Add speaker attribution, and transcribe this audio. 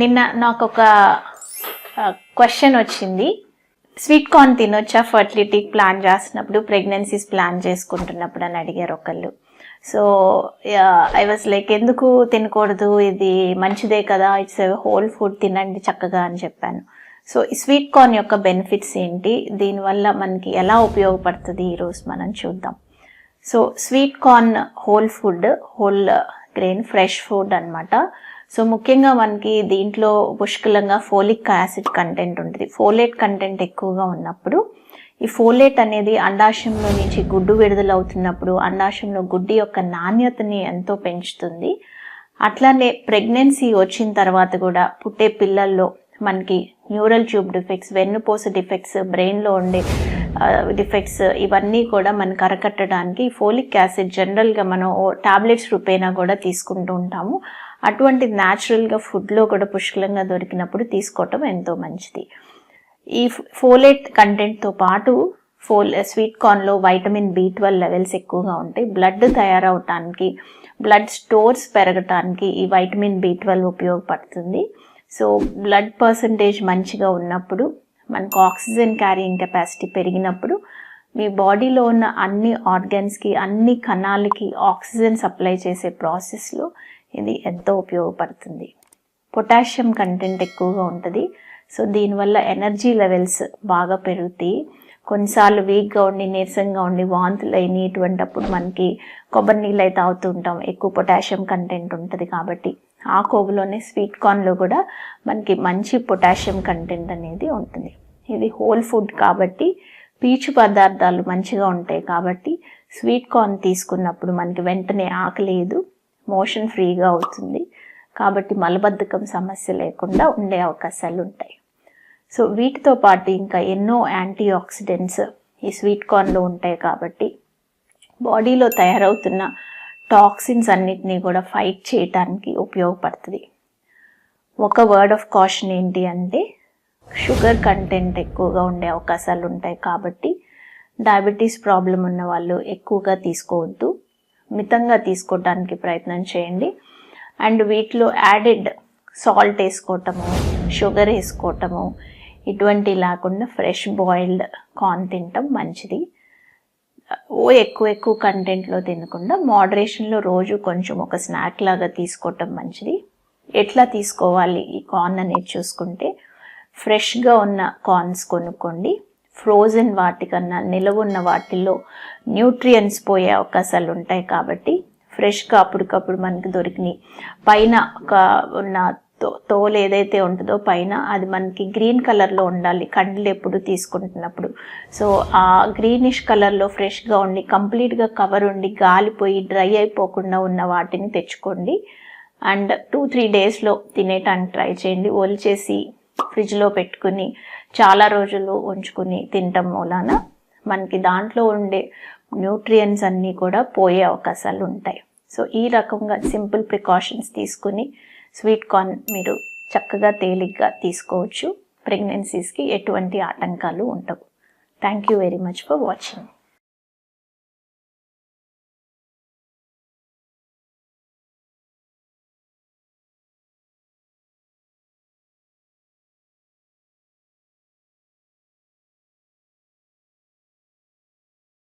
Speaker 1: నిన్న నాకు ఒక క్వశ్చన్ వచ్చింది. స్వీట్ కార్న్ తినొచ్చా? ఫర్టిలిటీ ప్లాన్ చేస్తున్నప్పుడు ప్రెగ్నెన్సీస్ ప్లాన్ చేసుకుంటున్నప్పుడు అని అడిగారు ఒకళ్ళు. సో ఐ వాజ్ లైక్ ఎందుకు తినకూడదు? ఇది మంచిదే కదా. ఇట్స్ హోల్ ఫుడ్ తినండి చక్కగా అని చెప్పాను. సో ఈ స్వీట్ కార్న్ యొక్క బెనిఫిట్స్ ఏంటి? దీనివల్ల మనకి ఎలా ఉపయోగపడుతుంది ఈరోజు మనం చూద్దాం. So sweet corn whole food whole grain fresh food అనమాట సో ముఖ్యంగా మనకి దీంట్లో పుష్కలంగా ఫోలిక్ యాసిడ్ కంటెంట్ ఉంటుంది. ఫోలేట్ కంటెంట్ ఎక్కువగా ఉన్నప్పుడు ఈ ఫోలేట్ అనేది అండాశయంలో నుంచి గుడ్డు విడుదల అవుతున్నప్పుడు అండాశయంలో గుడ్డి యొక్క నాణ్యతని ఎంతో పెంచుతుంది. అట్లానే ప్రెగ్నెన్సీ వచ్చిన తర్వాత కూడా పుట్టే పిల్లల్లో మనకి న్యూరల్ ట్యూబ్ డిఫెక్ట్స్ వెన్నుపోస డిఫెక్ట్స్ బ్రెయిన్లో ఉండే డిఫెక్ట్స్ ఇవన్నీ కూడా మనకు అరకట్టడానికి ఫోలిక్ యాసిడ్ జనరల్గా మనం టాబ్లెట్స్ రూపేనా కూడా తీసుకుంటూ ఉంటాము. అటువంటి న్యాచురల్గా ఫుడ్లో కూడా పుష్కలంగా దొరికినప్పుడు తీసుకోవటం ఎంతో మంచిది. ఈ ఫోలేట్ కంటెంట్తో పాటు ఫోల్ స్వీట్ కార్న్లో వైటమిన్ బి ట్వెల్వ్ లెవెల్స్ ఎక్కువగా ఉంటాయి. బ్లడ్ తయారవటానికి బ్లడ్ స్టోర్స్ పెరగటానికి ఈ వైటమిన్ బి ట్వెల్వ్ ఉపయోగపడుతుంది. సో బ్లడ్ పర్సంటేజ్ మంచిగా ఉన్నప్పుడు మనకు ఆక్సిజన్ క్యారీయింగ్ కెపాసిటీ పెరిగినప్పుడు మీ బాడీలో ఉన్న అన్ని ఆర్గన్స్కి అన్ని కణాలకి ఆక్సిజన్ సప్లై చేసే ప్రాసెస్లో ఇది ఎంతో ఉపయోగపడుతుంది. పొటాషియం కంటెంట్ ఎక్కువగా ఉంటుంది. సో దీనివల్ల ఎనర్జీ లెవెల్స్ బాగా పెరుగుతాయి. కొన్నిసార్లు వీక్గా ఉండి నీరసంగా ఉండి వాంతులు అయినాయి ఇటువంటప్పుడు మనకి కొబ్బరి నీళ్ళు అయితే అవుతూ ఉంటాం. ఎక్కువ పొటాషియం కంటెంట్ ఉంటుంది కాబట్టి ఆ కొవ్వులోనే స్వీట్ కార్న్లో కూడా మనకి మంచి పొటాషియం కంటెంట్ అనేది ఉంటుంది. ఇది హోల్ ఫుడ్ కాబట్టి పీచు పదార్థాలు మంచిగా ఉంటాయి కాబట్టి స్వీట్ కార్న్ తీసుకున్నప్పుడు మనకి వెంటనే ఆకలేదు మోషన్ ఫ్రీగా అవుతుంది. కాబట్టి మలబద్ధకం సమస్య లేకుండా ఉండే అవకాశాలు ఉంటాయి. సో వీటితో పాటు ఇంకా ఎన్నో యాంటీ ఆక్సిడెంట్స్ ఈ స్వీట్ కార్న్లో ఉంటాయి కాబట్టి బాడీలో తయారవుతున్న టాక్సిన్స్ అన్నిటినీ కూడా ఫైట్ చేయటానికి ఉపయోగపడుతుంది. ఒక వర్డ్ ఆఫ్ కాషన్ ఏంటి అంటే షుగర్ కంటెంట్ ఎక్కువగా ఉండే అవకాశాలు ఉంటాయి కాబట్టి డయాబెటీస్ ప్రాబ్లం ఉన్న వాళ్ళు ఎక్కువగా తీసుకోవద్దు. మితంగా తీసుకోవడానికి ప్రయత్నం చేయండి. అండ్ వీటిలో యాడెడ్ సాల్ట్ వేసుకోవటము షుగర్ వేసుకోవటము ఇటువంటి లేకుండా ఫ్రెష్ బాయిల్డ్ కార్న్ తినటం మంచిది. ఓ ఎక్కువ ఎక్కువ కంటెంట్లో తినకుండా మోడరేషన్లో రోజు కొంచెం ఒక స్నాక్ లాగా తీసుకోవటం మంచిది. ఎట్లా తీసుకోవాలి ఈ కార్న్ అనేది చూసుకుంటే ఫ్రెష్గా ఉన్న కార్న్స్ కొనుక్కోండి. ఫ్రోజన్ వాటికన్నా నిలవున్న వాటిల్లో న్యూట్రియన్స్ పోయే అవకాశాలు ఉంటాయి కాబట్టి ఫ్రెష్గా అప్పటికప్పుడు మనకి దొరికినాయి. పైన ఒక ఉన్న తో తోలు ఏదైతే ఉంటుందో పైన అది మనకి గ్రీన్ కలర్లో ఉండాలి. కండ్లు ఎప్పుడు తీసుకుంటున్నప్పుడు. సో ఆ గ్రీనిష్ కలర్లో ఫ్రెష్గా ఉండి కంప్లీట్గా కవర్ ఉండి గాలిపోయి డ్రై అయిపోకుండా ఉన్న వాటిని తెచ్చుకోండి. అండ్ టూ త్రీ డేస్లో తినేటానికి ట్రై చేయండి. ఒలిచేసి ఫ్రిడ్జ్లో పెట్టుకుని చాలా రోజులు ఉంచుకుని తినటం మూలాన మనకి దాంట్లో ఉండే న్యూట్రియన్స్ అన్నీ కూడా పోయే అవకాశాలు ఉంటాయి. సో ఈ రకంగా సింపుల్ ప్రికాషన్స్ తీసుకుని స్వీట్ కార్న్ మీరు చక్కగా తేలిగ్గా తీసుకోవచ్చు. ప్రెగ్నెన్సీస్కి ఎటువంటి ఆటంకాలు ఉండవు. Thank you very much for watching.